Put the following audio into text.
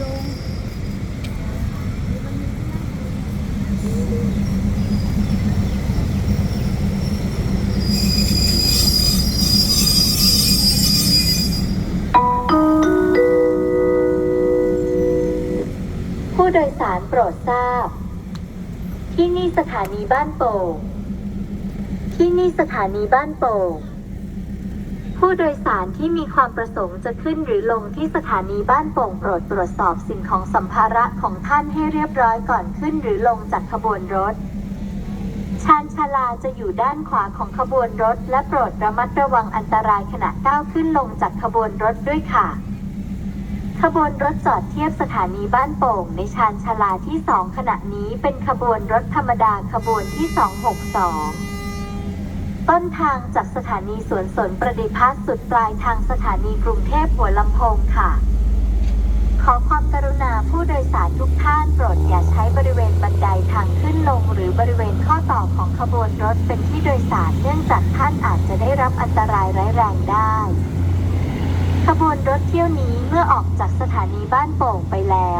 ผู้โดยสารโปรดทราบ ที่นี่สถานีบ้านโป่งที่นี่สถานีบ้านโป่ง ผู้โดยสารที่มีความประสงค์จะขึ้นหรือลงที่สถานีบ้านโป่งโปรดตรวจสอบสิ่งของสัมภาระของท่านให้เรียบร้อยก่อนขึ้นหรือลงจากขบวนรถ ชานชาลาจะอยู่ด้านขวาของขบวนรถ และโปรดระมัดระวังอันตรายขณะก้าวขึ้นลงจากขบวนรถด้วยค่ะ ขบวนรถจอดเทียบสถานีบ้านโป่งในชานชาลาที่ 2 ขณะนี้เป็นขบวนรถธรรมดาขบวนที่ 262 ต้นทางจากสถานีสวนสนประดิพัฒน์สุดปลายทางสถานีกรุงเทพหัวลำโพงค่ะ ขอความกรุณาผู้โดยสารทุกท่านโปรดอย่าใช้บริเวณบันไดทางขึ้นลง หรือบริเวณข้อต่อของขบวนรถเป็นที่โดยสารเนื่องจากท่านอาจจะได้รับอันตรายร้ายแรงได้ ขบวนรถเที่ยวนี้เมื่อออกจากสถานีบ้านโป่งไปแล้ว